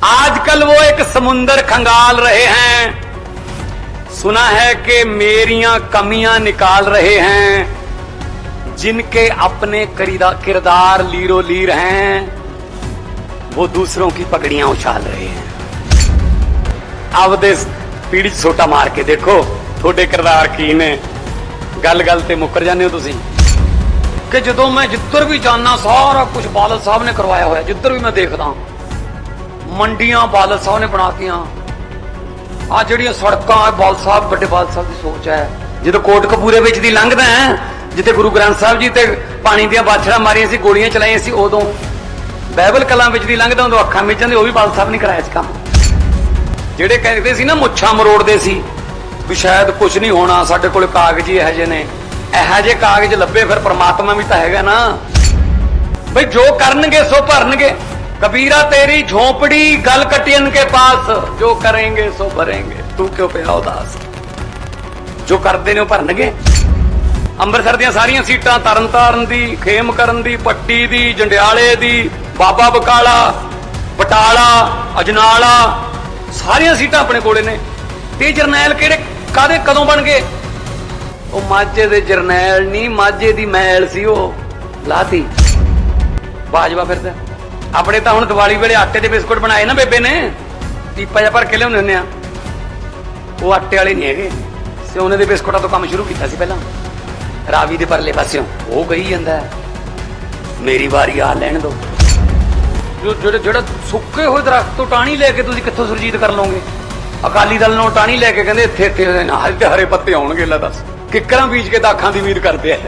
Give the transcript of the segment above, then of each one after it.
आजकल वो एक समुंदर खंगाल रहे हैं सुना है कि मेरियां कमियां निकाल रहे हैं जिनके अपने करीदा किरदार लीरो लीर हैं वो दूसरों की पगड़ियां उछाल रहे हैं ਆਪਦੇ ਪੀੜੀ 'ਚ ਛੋਟਾ ਮਾਰ ਕੇ ਦੇਖੋ ਤੁਹਾਡੇ ਕਿਰਦਾਰ ਕੀ ਨੇ ਗੱਲ ਗੱਲ ਤੇ ਮੁੱਕਰ ਜਾਂਦੇ ਹੋ ਤੁਸੀਂ ਕਿ ਜਦੋਂ ਮੈਂ ਜਿੱਧਰ ਵੀ ਜਾਣਾ ਸਾਰਾ ਕੁਝ ਬਾਦਲ ਸਾਹਿਬ ਨੇ ਕਰਵਾਇਆ ਹੋਇਆ ਜਿੱਧਰ ਵੀ ਮੈਂ ਦੇਖਦਾ ਮੰਡੀਆਂ ਬਾਦਲ ਸਾਹਿਬ ਨੇ ਬਣਾਤੀਆਂ। ਆ ਜਿਹੜੀਆਂ ਸੜਕਾਂ ਆ ਬਾਦਲ ਸਾਹਿਬ, ਵੱਡੇ ਬਾਲ ਸਾਹਿਬ ਦੀ ਸੋਚ ਹੈ। ਜਦੋਂ ਕੋਟਕਪੂਰੇ ਵਿੱਚ ਦੀ ਲੰਘਦਾ ਹੈ, ਜਿੱਥੇ ਗੁਰੂ ਗ੍ਰੰਥ ਸਾਹਿਬ ਜੀ ਤੇ ਪਾਣੀ ਦੀਆਂ ਬਾਛੜਾਂ ਮਾਰੀਆਂ ਸੀ, ਗੋਲੀਆਂ ਚਲਾਈਆਂ ਸੀ, ਉਦੋਂ ਬਾਈਬਲ ਕਲਾਂ ਵਿੱਚ ਦੀ ਲੰਘਦਾ, ਉਦੋਂ ਅੱਖਾਂ ਵਿੱਚ ਜਾਂਦੇ ਉਹ ਵੀ ਬਾਲ ਸਾਹਿਬ ਨੇ ਕਰਾਇਆ ਸੀ ਕੰਮ। ਜਿਹੜੇ ਕਹਿੰਦੇ ਸੀ ਨਾ, ਮੁੱਛਾਂ ਮਰੋੜਦੇ ਸੀ, ਵੀ ਸ਼ਾਇਦ ਕੁਝ ਨਹੀਂ ਹੋਣਾ, ਸਾਡੇ ਕੋਲ ਕਾਗਜ਼ ਹੀ ਇਹੋ ਜਿਹੇ ਨੇ। ਇਹੋ ਜਿਹੇ ਕਾਗਜ਼ ਲੱਭੇ, ਫਿਰ ਪ੍ਰਮਾਤਮਾ ਵੀ ਤਾਂ ਹੈਗਾ ਨਾ। ਬਈ ਜੋ ਕਰਨਗੇ, ਸੋ ਭਰਨਗੇ। कबीरा तेरी झोपड़ी गल कटियन के पास जो करेंगे सो भरेंगे तू क्यों ਪਿਆ ਉਦਾਸ? ਜੋ ਕਰਦੇ ਨੇ ਉਹ ਭਰਨਗੇ। ਅੰਮ੍ਰਿਤਸਰ ਦੀਆਂ ਸਾਰੀਆਂ ਸੀਟਾਂ ਤਰਨਤਾਰਨ ਦੀ ਖੇਮ ਕਰਨ ਦੀ, ਪੱਟੀ ਦੀ, ਜੰਡਿਆਲੇ ਦੀ, ਬਾਬਾ ਬਕਾਲਾ, ਬਟਾਲਾ, ਅਜਨਾਲਾ, ਸਾਰੀਆਂ ਸੀਟਾਂ ਆਪਣੇ ਕੋਲੇ ਨੇ। ਤੇ ਜਰਨੈਲ ਕਿਹੜੇ ਕਾਦੇ ਕਦੋਂ ਬਣ ਗਏ? ਉਹ ਮਾਝੇ ਦੇ ਜਰਨੈਲ ਨਹੀਂ, ਮਾਝੇ ਦੀ ਮੈਲ ਸੀ ਉਹ। ਲਾਤੀ। ਬਾਜਵਾ ਫਿਰਦਾ। ਆਪਣੇ ਤਾਂ ਹੁਣ ਦੀਵਾਲੀ ਵੇਲੇ ਆਟੇ ਦੇ ਬਿਸਕੁਟ ਬਣਾਏ ਨਾ ਬੇਬੇ ਨੇ। ਪੀਪਾ ਜਿਹਾ ਭਰ ਕੇ ਲਿਆਉਂਦੇ ਹੁੰਦੇ ਆ। ਉਹ ਆਟੇ ਵਾਲੇ ਨਹੀਂ ਹੈਗੇ। ਸਿਉਨੇ ਦੇ ਬਿਸਕੁਟਾਂ ਤੋਂ ਕੰਮ ਸ਼ੁਰੂ ਕੀਤਾ ਸੀ ਪਹਿਲਾਂ। ਰਾਵੀ ਦੇ ਪਰਲੇ ਪਾਸਿਓਂ। ਉਹ ਗਈ ਜਾਂਦਾ ਮੇਰੀ ਵਾਰੀ ਆ, ਲੈਣ ਦੋ। ਜੋ ਜਿਹੜੇ ਜਿਹੜਾ ਸੁੱਕੇ ਹੋਏ ਦਰਖਤ ਤੋਂ ਟਾਣੀ ਲੈ ਕੇ ਤੁਸੀਂ ਕਿੱਥੋਂ ਸੁਰਜੀਤ ਕਰ ਲਓਗੇ? ਅਕਾਲੀ ਦਲ ਨੂੰ ਟਾਣੀ ਲੈ ਕੇ ਕਹਿੰਦੇ ਇੱਥੇ ਇੱਥੇ ਉਹਦੇ ਨਾਲ ਤੇ ਹਰੇ ਪੱਤੇ ਆਉਣਗੇ, ਲੈ ਦੱਸ। ਕਿੱਕਰਾਂ ਬੀਜ ਕੇ ਦਾਖਾਂ ਦੀ ਉਮੀਦ ਕਰਦੇ ਆ।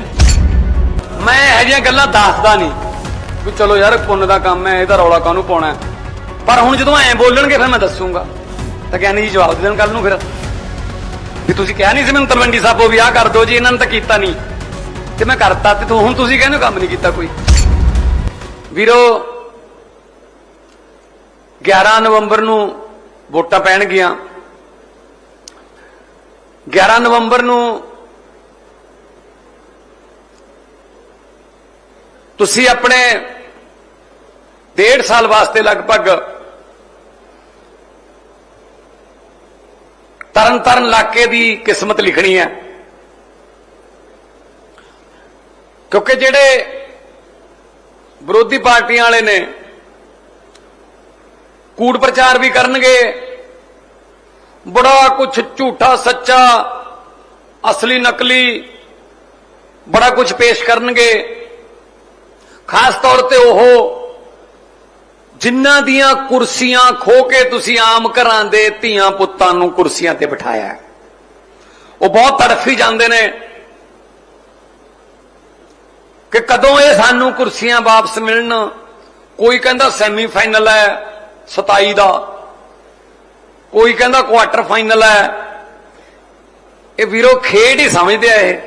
ਮੈਂ ਇਹੋ ਜਿਹੀਆਂ ਗੱਲਾਂ ਦੱਸਦਾ ਨਹੀਂ। ਵੀ ਚਲੋ ਯਾਰ ਪੁੰਨ ਦਾ ਕੰਮ ਹੈ ਇਹਦਾ ਰੌਲਾ ਕਾਹਨੂੰ ਪਾਉਣਾ ਪਰ ਹੁਣ ਜਦੋਂ ਐਂ ਬੋਲਣਗੇ, ਫਿਰ ਮੈਂ ਦੱਸੂਗਾ। ਤਾਂ ਗਿਆਨੀ ਜੀ ਜਵਾਬ ਦੇ ਦੇਣ ਕੱਲ ਨੂੰ ਫਿਰ। ਵੀ ਤੁਸੀਂ ਕਿਹਾ ਨਹੀਂ ਸੀ ਮੈਨੂੰ ਤਲਵੰਡੀ ਸਾਹਿਬੋ ਵੀ ਆਹ ਕਰ ਦਿਓ ਜੀ, ਇਹਨਾਂ ਨੇ ਤਾਂ ਕੀਤਾ ਨਹੀਂ। ਤੇ ਮੈਂ ਕਰਤਾ ਤੇ ਹੁਣ ਤੁਸੀਂ ਕਹਿੰਦੇ ਹੋ ਕੰਮ ਨਹੀਂ ਕੀਤਾ ਕੋਈ। ਵੀਰੋ 11 ਨਵੰਬਰ ਨੂੰ ਵੋਟਾਂ ਪੈਣਗੀਆਂ। 11 ਨਵੰਬਰ ਨੂੰ ਤੁਸੀਂ ਆਪਣੇ ਡੇਢ ਸਾਲ ਵਾਸਤੇ ਲਗਭਗ ਤਰਨ ਤਰਨ ਇਲਾਕੇ ਦੀ ਕਿਸਮਤ ਲਿਖਣੀ ਹੈ। ਕਿਉਂਕਿ ਜਿਹੜੇ ਵਿਰੋਧੀ ਪਾਰਟੀਆਂ ਵਾਲੇ ਨੇ ਕੂੜ ਪ੍ਰਚਾਰ ਵੀ ਕਰਨਗੇ। ਬੜਾ ਕੁਝ ਝੂਠਾ, ਸੱਚਾ, ਅਸਲੀ, ਨਕਲੀ ਬੜਾ ਕੁਝ ਪੇਸ਼ ਕਰਨਗੇ। ਖਾਸ ਤੌਰ ਤੇ ਉਹ ਜਿਨ੍ਹਾਂ ਦੀਆਂ ਕੁਰਸੀਆਂ ਖੋ ਕੇ ਤੁਸੀਂ ਆਮ ਘਰਾਂ ਦੇ ਧੀਆਂ ਪੁੱਤਾਂ ਨੂੰ ਕੁਰਸੀਆਂ ਤੇ ਬਿਠਾਇਆ ਉਹ ਬਹੁਤ ਤੜਫੀ ਜਾਂਦੇ ਨੇ ਕਿ ਕਦੋਂ ਇਹ ਸਾਨੂੰ ਕੁਰਸੀਆਂ ਵਾਪਸ ਮਿਲਣ। ਕੋਈ ਕਹਿੰਦਾ ਸੈਮੀਫਾਈਨਲ ਹੈ 27 ਦਾ। ਕੋਈ ਕਹਿੰਦਾ ਕੁਆਟਰ ਫਾਈਨਲ ਹੈ। ਇਹ ਵੀਰੋ ਖੇਡ ਹੀ ਸਮਝਦੇ ਆ ਇਹ।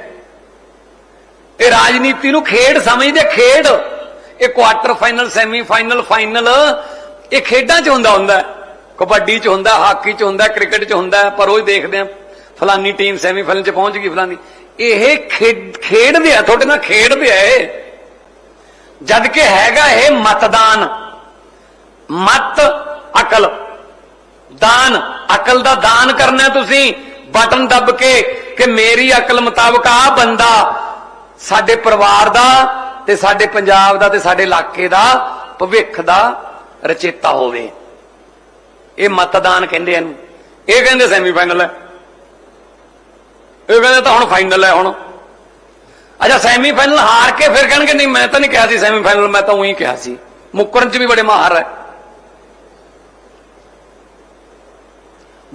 ਇਹ ਰਾਜਨੀਤੀ ਨੂੰ ਖੇਡ ਸਮਝਦੇ ਖੇਡ। ਇਹ quarter final semi final final ਇਹ ਖੇਡਾਂ 'ਚ ਹੁੰਦਾ ਹੁੰਦਾ ਕਬੱਡੀ 'ਚ ਹੁੰਦਾ, ਹਾਕੀ 'ਚ ਹੁੰਦਾ, ਕ੍ਰਿਕਟ 'ਚ ਹੁੰਦਾ ਪਰ ਉਹ ਦੇਖਦੇ ਆ ਫਲਾਨੀ ਟੀਮ ਸੈਮੀ ਫਾਈਨਲ 'ਚ ਪਹੁੰਚ ਗਈ ਫਲਾਨੀ। ਇਹ ਖੇਡਦੇ ਆ, ਤੁਹਾਡੇ ਨਾਲ ਖੇਡਦੇ ਆ ਇਹ। ਜਦ ਕਿ ਹੈਗਾ ਇਹ ਮਤਦਾਨ। ਮਤ, ਅਕਲ। ਦਾਨ, ਅਕਲ ਦਾ ਦਾਨ ਕਰਨਾ ਤੁਸੀਂ। ਬਟਨ ਦੱਬ ਕੇ ਕਿ ਮੇਰੀ ਅਕਲ ਮੁਤਾਬਕ ਆ ਬੰਦਾ ਸਾਡੇ ਪਰਿਵਾਰ ਦਾ ਤੇ ਸਾਡੇ ਪੰਜਾਬ ਦਾ ਤੇ ਸਾਡੇ ਇਲਾਕੇ ਦਾ ਭਵਿੱਖ ਦਾ ਰਚੇਤਾ ਹੋਵੇ। ਇਹ ਮਤਦਾਨ ਕਹਿੰਦੇ ਇਹਨੂੰ। ਇਹ ਕਹਿੰਦੇ ਸੈਮੀਫਾਈਨਲ ਹੈ। ਇਹ ਕਹਿੰਦੇ ਤਾਂ ਹੁਣ ਫਾਈਨਲ ਹੈ ਹੁਣ। ਅੱਛਾ ਸੈਮੀਫਾਈਨਲ ਹਾਰ ਕੇ ਫਿਰ ਕਹਿਣਗੇ, ਨਹੀਂ, ਮੈਂ ਤਾਂ ਨਹੀਂ ਕਿਹਾ ਸੀ ਸੈਮੀਫਾਈਨਲ ਮੈਂ ਤਾਂ ਉਹੀ ਕਿਹਾ ਸੀ। ਮੁੱਕਰਨ ਚ ਵੀ ਬੜੇ ਮਾਹਰ ਹੈ।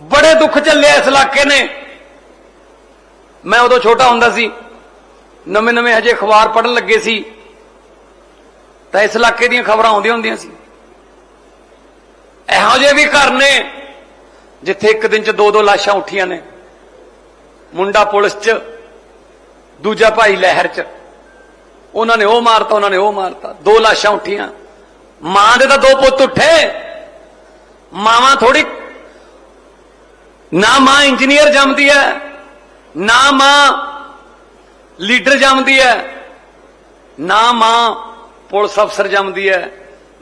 ਬੜੇ ਦੁੱਖ ਚੱਲਿਆ ਇਸ ਇਲਾਕੇ ਨੇ। ਮੈਂ ਉਦੋਂ ਛੋਟਾ ਹੁੰਦਾ ਸੀ ਨਵੇਂ ਨਵੇਂ ਹਜੇ ਅਖਬਾਰ ਪੜਨ ਲੱਗੇ ਸੀ। ਤਾਂ ਇਸ ਇਲਾਕੇ ਦੀਆਂ ਖਬਰਾਂ ਆਉਂਦੀਆਂ ਹੁੰਦੀਆਂ ਸੀ। ਇਹੋ ਜਿਹੇ ਵੀ ਘਰ ਨੇ, ਜਿੱਥੇ ਇੱਕ ਦਿਨ ਚ ਦੋ ਦੋ ਲਾਸ਼ਾਂ ਉੱਠੀਆਂ ਨੇ। ਮੁੰਡਾ ਪੁਲਿਸ ਚ, ਦੂਜਾ ਭਾਈ ਲਹਿਰ ਚ। ਉਹਨਾਂ ਨੇ ਉਹ ਮਾਰਤਾ, ਉਹਨਾਂ ਨੇ ਉਹ ਮਾਰਤਾ। ਦੋ ਲਾਸ਼ਾਂ ਉੱਠੀਆਂ। ਮਾਂ ਦੇ ਤਾਂ ਦੋ ਪੁੱਤ ਉੱਠੇ। ਮਾਵਾਂ ਥੋੜੀ ਨਾ ਮਾਂ ਇੰਜੀਨੀਅਰ ਜੰਮਦੀ ਹੈ ਨਾ ਮਾਂ ਲੀਡਰ ਜੰਮਦੀ ਹੈ ਨਾ ਮਾਂ ਪੁਲਿਸ ਅਫਸਰ ਜੰਮਦੀ ਹੈ,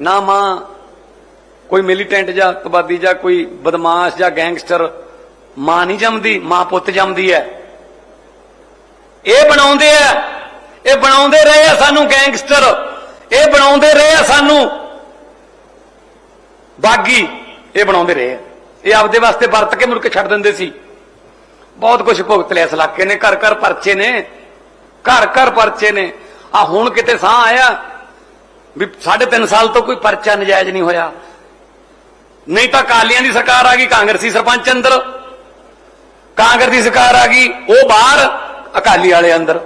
ਨਾ ਮਾਂ ਕੋਈ ਮਿਲੀਟੈਂਟ ਜਾਂ ਅੱਤਵਾਦੀ ਜਾਂ ਕੋਈ ਬਦਮਾਸ਼ ਜਾਂ ਗੈਂਗਸਟਰ ਮਾਂ ਨਹੀਂ ਜੰਮਦੀ, ਮਾਂ ਪੁੱਤ ਜੰਮਦੀ ਹੈ। ਇਹ ਬਣਾਉਂਦੇ ਆ, ਇਹ ਬਣਾਉਂਦੇ ਰਹੇ ਆ ਸਾਨੂੰ ਗੈਂਗਸਟਰ ਇਹ ਬਣਾਉਂਦੇ ਰਹੇ ਆ ਸਾਨੂੰ ਬਾਗੀ, ਇਹ ਬਣਾਉਂਦੇ ਰਹੇ ਆ। ਇਹ ਆਪਦੇ ਵਾਸਤੇ ਵਰਤ ਕੇ ਮੁੜ ਕੇ ਛੱਡ ਦਿੰਦੇ ਸੀ। ਬਹੁਤ ਕੁਝ ਭੁਗਤ ਲਿਆ ਇਸ ਇਲਾਕੇ ਨੇ, ਘਰ ਘਰ ਪਰਚੇ ਨੇ, ਘਰ ਘਰ ਪਰਚੇ ਨੇ। ਆ ਹੁਣ ਕਿਤੇ ਸਾਹ ਆਇਆ ਵੀ ਸਾਢੇ ਤਿੰਨ ਸਾਲ ਤੋਂ ਕੋਈ ਪਰਚਾ ਨਜਾਇਜ਼ ਨਹੀਂ ਹੋਇਆ। ਨਹੀਂ ਤਾਂ ਕਾਲੀਆਂ ਦੀ ਸਰਕਾਰ ਆ ਗਈ, ਕਾਂਗਰਸੀ ਸਰਪੰਚ ਅੰਦਰ। ਕਾਂਗਰਸ ਦੀ ਸਰਕਾਰ ਆ ਗਈ, ਉਹ ਬਾਹਰ, ਅਕਾਲੀ ਵਾਲੇ ਅੰਦਰ।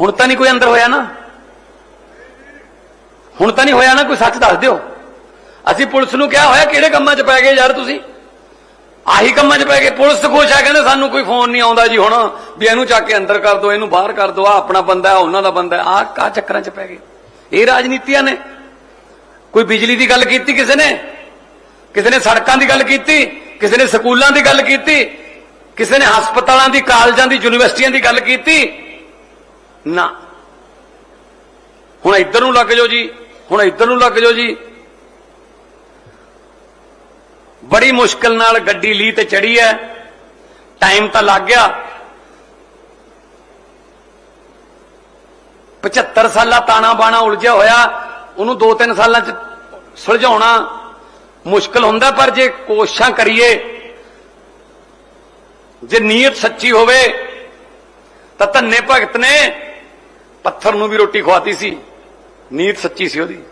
ਹੁਣ ਤਾਂ ਨਹੀਂ ਕੋਈ ਅੰਦਰ ਹੋਇਆ ਨਾ। ਹੁਣ ਤਾਂ ਨਹੀਂ ਹੋਇਆ ਨਾ, ਕੋਈ ਸੱਚ ਦੱਸ ਦਿਓ। ਅਸੀਂ ਪੁਲਿਸ ਨੂੰ ਕਿਹਾ ਹੋਇਆ, ਕਿਹੜੇ ਕੰਮਾਂ 'ਚ ਪੈ ਗਏ ਯਾਰ ਤੁਸੀਂ? ਆਹੀ ਕੰਮਾਂ 'ਚ ਪੈ ਗਏ। ਪੁਲਿਸ ਖੁਸ਼ ਆ, ਕਹਿੰਦੇ ਸਾਨੂੰ ਕੋਈ ਫੋਨ ਨਹੀਂ ਆਉਂਦਾ ਜੀ ਹੁਣ। ਵੀ ਇਹਨੂੰ ਚੱਕ ਕੇ ਅੰਦਰ ਕਰ ਦਿਓ ਇਹਨੂੰ ਬਾਹਰ ਕਰ ਦਿਓ ਆ ਆਪਣਾ ਬੰਦਾ ਉਹਨਾਂ ਦਾ ਬੰਦਾ ਆ ਕਾ ਚੱਕਰਾਂ 'ਚ ਪੈ ਗਏ? ਇਹ ਰਾਜਨੀਤੀਆਂ ਨੇ। ਕੋਈ ਬਿਜਲੀ ਦੀ ਗੱਲ ਕੀਤੀ, ਕਿਸੇ ਨੇ? ਕਿਸੇ ਨੇ ਸੜਕਾਂ ਦੀ ਗੱਲ ਕੀਤੀ, ਕਿਸੇ ਨੇ ਸਕੂਲਾਂ ਦੀ ਗੱਲ ਕੀਤੀ, ਕਿਸੇ ਨੇ ਹਸਪਤਾਲਾਂ ਦੀ, ਕਾਲਜਾਂ ਦੀ, ਯੂਨੀਵਰਸਿਟੀਆਂ ਦੀ ਗੱਲ ਕੀਤੀ? ਨਾ। ਹੁਣ ਇੱਧਰ ਨੂੰ ਲੱਗ ਜਾਓ ਜੀ, ਹੁਣ ਇੱਧਰ ਨੂੰ ਲੱਗ ਜਾਓ ਜੀ। ਬੜੀ ਮੁਸ਼ਕਲ ਨਾਲ ਗੱਡੀ ਲਈ ਤੇ ਚੜੀ ਐ ਟਾਈਮ ਤਾਂ ਲੱਗ ਗਿਆ। 75 ਸਾਲਾ ਤਾਣਾ ਬਾਣਾ ਉਲਝਿਆ ਹੋਇਆ, ਉਹਨੂੰ 2-3 ਸਾਲਾਂ ਚ ਸੁਲਝਾਉਣਾ ਮੁਸ਼ਕਲ ਹੁੰਦਾ, ਪਰ ਜੇ ਕੋਸ਼ਿਸ਼ਾਂ ਕਰੀਏ, ਜੇ ਨੀਅਤ ਸੱਚੀ ਹੋਵੇ, ਤਾਂ ਧੰਨੇ ਭਗਤ ਨੇ ਪੱਥਰ ਨੂੰ ਵੀ ਰੋਟੀ ਖਵਾਤੀ ਸੀ। ਨੀਅਤ ਸੱਚੀ ਸੀ ਉਹਦੀ।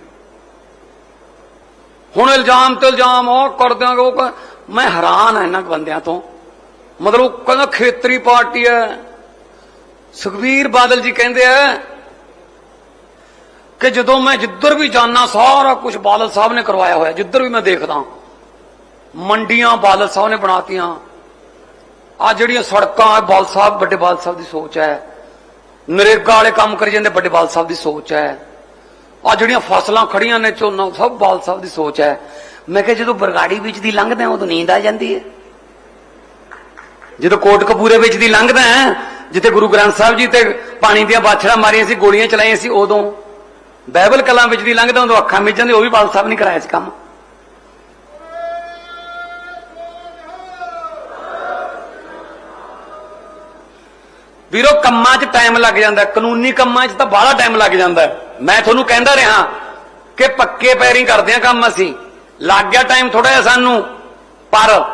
ਹੁਣ ਇਲਜ਼ਾਮ ਤੇ ਇਲਜ਼ਾਮ, ਉਹ ਕਰ ਦਿਆਂਗੇ ਉਹ ਮੈਂ ਹੈਰਾਨ ਆ ਇਹਨਾਂ ਬੰਦਿਆਂ ਤੋਂ। ਮਤਲਬ ਉਹ ਕਹਿੰਦਾ ਖੇਤਰੀ ਪਾਰਟੀ ਹੈ। ਸੁਖਬੀਰ ਬਾਦਲ ਜੀ ਕਹਿੰਦੇ ਆ ਕਿ ਜਦੋਂ ਮੈਂ ਜਿੱਧਰ ਵੀ ਜਾਣਾ ਸਾਰਾ ਕੁਝ ਬਾਦਲ ਸਾਹਿਬ ਨੇ ਕਰਵਾਇਆ ਹੋਇਆ। ਜਿੱਧਰ ਵੀ ਮੈਂ ਦੇਖਦਾ, ਮੰਡੀਆਂ ਬਾਦਲ ਸਾਹਿਬ ਨੇ ਬਣਾਤੀਆਂ। ਆ ਜਿਹੜੀਆਂ ਸੜਕਾਂ, ਆ ਬਾਦਲ ਸਾਹਿਬ, ਵੱਡੇ ਬਾਦਲ ਸਾਹਿਬ ਦੀ ਸੋਚ ਹੈ। ਨਰੇਗਾ ਵਾਲੇ ਕੰਮ ਕਰੀ ਜਾਂਦੇ, ਵੱਡੇ ਬਾਲ ਸਾਹਿਬ ਦੀ ਸੋਚ ਹੈ। ਆ ਜਿਹੜੀਆਂ ਫਸਲਾਂ ਖੜੀਆਂ ਨੇ ਝੋਨਾ ਸਭ ਬਾਲ ਸਾਹਿਬ ਦੀ ਸੋਚ ਹੈ। ਮੈਂ ਕਿਹਾ, ਜਦੋਂ ਬਰਗਾੜੀ ਵਿੱਚ ਦੀ ਲੰਘਦਾ, ਉਦੋਂ ਨੀਂਦ ਆ ਜਾਂਦੀ ਹੈ। ਜਦੋਂ ਕੋਟ ਕਪੂਰੇ ਵਿੱਚ ਦੀ ਲੰਘਦਾ, ਜਿੱਥੇ ਗੁਰੂ ਗ੍ਰੰਥ ਸਾਹਿਬ ਜੀ ਤੇ ਪਾਣੀ ਦੀਆਂ ਬਾਛੜਾਂ ਮਾਰੀਆਂ ਸੀ, ਗੋਲੀਆਂ ਚਲਾਈਆਂ ਸੀ, ਉਦੋਂ ਬਾਈਬਲ ਕਲਾਂ ਵਿੱਚ ਦੀ ਲੰਘਦਾ ਉਦੋਂ ਅੱਖਾਂ ਮਿਚ ਜਾਂਦੀ ਉਹ ਵੀ ਬਾਲ ਸਾਹਿਬ ਨਹੀਂ ਕਰਾਇਆ ਸੀ ਕੰਮ। ਵੀਰੋ, ਕੰਮਾਂ 'ਚ ਟਾਈਮ ਲੱਗ ਜਾਂਦਾ, ਕਾਨੂੰਨੀ ਕੰਮਾਂ 'ਚ ਤਾਂ ਬਾਹਲਾ ਟਾਈਮ ਲੱਗ ਜਾਂਦਾ। ਮੈਂ ਤੁਹਾਨੂੰ ਕਹਿੰਦਾ ਰਿਹਾ ਕਿ ਪੱਕੇ ਪੈਰੀ ਕਰਦੇ ਆ ਕੰਮ ਅਸੀਂ। ਲੱਗ ਗਿਆ ਟਾਈਮ ਥੋੜਾ ਜਿਹਾ ਸਾਨੂੰ, ਪਰ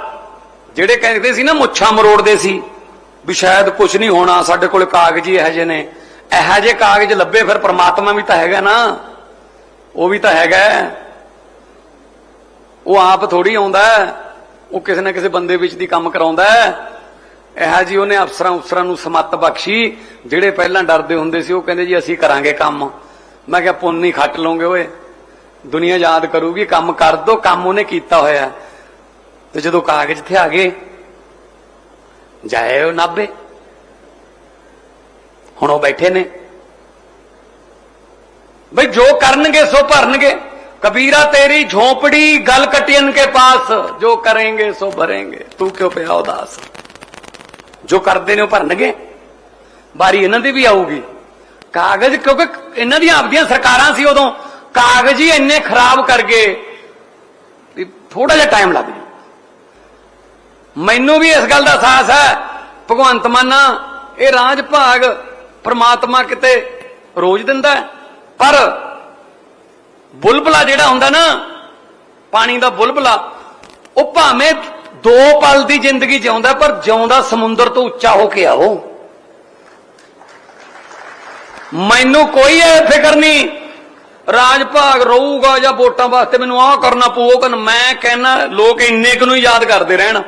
ਜਿਹੜੇ ਕਹਿੰਦੇ ਸੀ ਨਾ, ਮੁੱਛਾਂ ਮਰੋੜਦੇ ਸੀ, ਵੀ ਸ਼ਾਇਦ ਕੁਝ ਨਹੀਂ ਹੋਣਾ, ਸਾਡੇ ਕੋਲ ਕਾਗਜ਼ ਹੀ ਇਹੋ ਜਿਹੇ ਨੇ। ਇਹੋ ਜਿਹੇ ਕਾਗਜ਼ ਲੱਭੇ, ਫਿਰ ਪ੍ਰਮਾਤਮਾ ਵੀ ਤਾਂ ਹੈਗਾ ਨਾ। ਉਹ ਵੀ ਤਾਂ ਹੈਗਾ। ਉਹ ਆਪ ਥੋੜੀ ਆਉਂਦਾ ਉਹ ਕਿਸੇ ਨਾ ਕਿਸੇ ਬੰਦੇ ਵਿੱਚ ਦੀ ਕੰਮ ਕਰਾਉਂਦਾ ਇਹੋ ਜੀ ਉਹਨੇ ਅਫਸਰਾਂ ਅਫਸਰਾਂ ਨੂੰ ਸਮੱਤ ਬਖਸ਼ੀ। ਜਿਹੜੇ ਪਹਿਲਾਂ ਡਰਦੇ ਹੁੰਦੇ ਸੀ, ਉਹ ਕਹਿੰਦੇ ਜੀ, ਅਸੀਂ ਕਰਾਂਗੇ ਕੰਮ। ਮੈਂ ਕਿਹਾ, ਪੁੰਨ ਹੀ ਖੱਟ ਲਓਗੇ ਓਏ। ਦੁਨੀਆ ਯਾਦ ਕਰੂਗੀ, ਕੰਮ ਕਰ ਦੋ, ਕੰਮ ਉਹਨੇ ਕੀਤਾ ਹੋਇਆ। ਤੇ ਜਦੋਂ ਕਾਗਜ਼ ਤੇ ਆ ਗਏ, ਜਾਏ ਉਹ ਨਾਬੇ ਹੁਣ ਉਹ ਬੈਠੇ ਨੇ। ਬਈ ਜੋ ਕਰਨਗੇ ਸੋ ਭਰਨਗੇ। ਕਬੀਰਾ ਤੇਰੀ ਝੋਪੜੀ ਗਲ ਕਟਿਆਂ ਕੇ ਪਾਸ। ਜੋ ਕਰेंगे ਸੋ ਭਰेंगे ਤੂੰ ਕਿਉਂ ਪਿਆ ਉਦਾਸ? ਜੋ ਕਰਦੇ ਨੇ ਉਹ ਭਰਨਗੇ। ਬਾਰੀ ਇਹਨਾਂ ਦੀ ਵੀ ਆਊਗੀ। ਕਾਗਜ਼ ਕਿਉਂਕਿ ਇਹਨਾਂ ਦੀਆਂ ਆਪਦੀਆਂ ਸਰਕਾਰਾਂ ਸੀ ਉਦੋਂ। ਕਾਗਜ਼ ਹੀ ਇੰਨੇ ਖਰਾਬ ਕਰਕੇ ਵੀ ਥੋੜਾ ਜਿਹਾ ਟਾਈਮ ਲੱਗ ਜੂ ਮੈਨੂੰ ਵੀ ਇਸ ਗੱਲ ਦਾ ਅਹਿਸਾਸ ਹੈ। ਭਗਵੰਤ ਮਾਨਾ, ਇਹ ਰਾਜ ਭਾਗ ਪਰਮਾਤਮਾ ਕਿਤੇ ਰੋਜ਼ ਦਿੰਦਾ ਪਰ ਬੁਲਬਲਾ ਜਿਹੜਾ ਹੁੰਦਾ ਨਾ, ਪਾਣੀ ਦਾ ਬੁਲਬਲਾ, ਉਹ ਭਾਵੇਂ ਦੋ ਪਲ ਦੀ ਜ਼ਿੰਦਗੀ ਜਿਉਂਦਾ, ਪਰ ਜਿਉਂਦਾ ਸਮੁੰਦਰ ਤੋਂ ਉੱਚਾ ਹੋ ਕੇ ਆਓ। ਮੈਨੂੰ ਕੋਈ ਇਹ ਫਿਕਰ ਨਹੀਂ, ਰਾਜ ਭਾਗ ਰਹੂਗਾ ਜਾਂ ਵੋਟਾਂ ਵਾਸਤੇ ਮੈਨੂੰ ਆਹ ਕਰਨਾ ਪਊ ਕਿ ਮੈਂ ਕਹਿਣਾ, ਲੋਕ ਇੰਨੇ ਕੁ ਨੂੰ ਯਾਦ ਕਰਦੇ ਰਹਿਣ।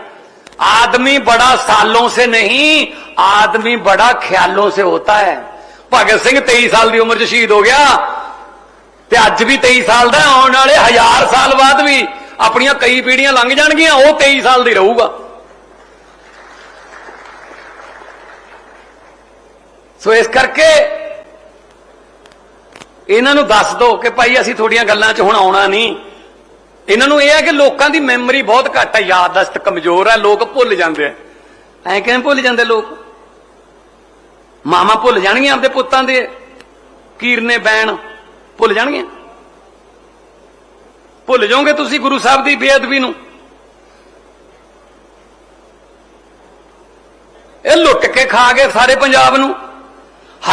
ਆਦਮੀ ਬੜਾ ਸਾਲੋਂ ਸੇ ਨਹੀਂ ਆਦਮੀ ਬੜਾ ਖਿਆਲੋਂ ਸੇ ਹੋਤਾ ਹੈ ਭਗਤ ਸਿੰਘ 23 ਸਾਲ ਦੀ ਉਮਰ 'ਚ ਸ਼ਹੀਦ ਹੋ ਗਿਆ ਤੇ ਅੱਜ ਵੀ 23 ਸਾਲ ਦਾ ਆਉਣ ਵਾਲੇ ਹਜ਼ਾਰ ਸਾਲ ਬਾਅਦ ਵੀ ਆਪਣੀਆਂ ਕਈ ਪੀੜ੍ਹੀਆਂ ਲੰਘ ਜਾਣਗੀਆਂ ਉਹ 23 ਸਾਲ ਦੀ ਰਹੂਗਾ ਸੋ ਇਸ ਕਰਕੇ ਇਹਨਾਂ ਨੂੰ ਦੱਸ ਦਿਓ ਕਿ ਭਾਈ ਅਸੀਂ ਤੁਹਾਡੀਆਂ ਗੱਲਾਂ 'ਚ ਹੁਣ ਆਉਣਾ ਨਹੀਂ ਇਹਨਾਂ ਨੂੰ ਇਹ ਹੈ ਕਿ ਲੋਕਾਂ ਦੀ ਮੈਮਰੀ ਬਹੁਤ ਘੱਟ ਹੈ, ਯਾਦਦਾਸ਼ਤ ਕਮਜ਼ੋਰ ਹੈ, ਲੋਕ ਭੁੱਲ ਜਾਂਦੇ ਆ। ਐ ਕਿਵੇਂ ਭੁੱਲ ਜਾਂਦੇ ਲੋਕ? ਮਾਮਾ ਭੁੱਲ ਜਾਣਗੀਆਂ ਆਪਦੇ ਪੁੱਤਾਂ ਦੇ, ਕੀਰਨੇ, ਬੈਣ ਭੁੱਲ ਜਾਣਗੀਆਂ। ਭੁੱਲ ਜਾਓਗੇ ਤੁਸੀਂ ਗੁਰੂ ਸਾਹਿਬ ਦੀ ਬੇਅਦਬੀ ਨੂੰ। ਇਹ ਲੁੱਟ ਕੇ ਖਾ ਗਏ ਸਾਰੇ ਪੰਜਾਬ ਨੂੰ।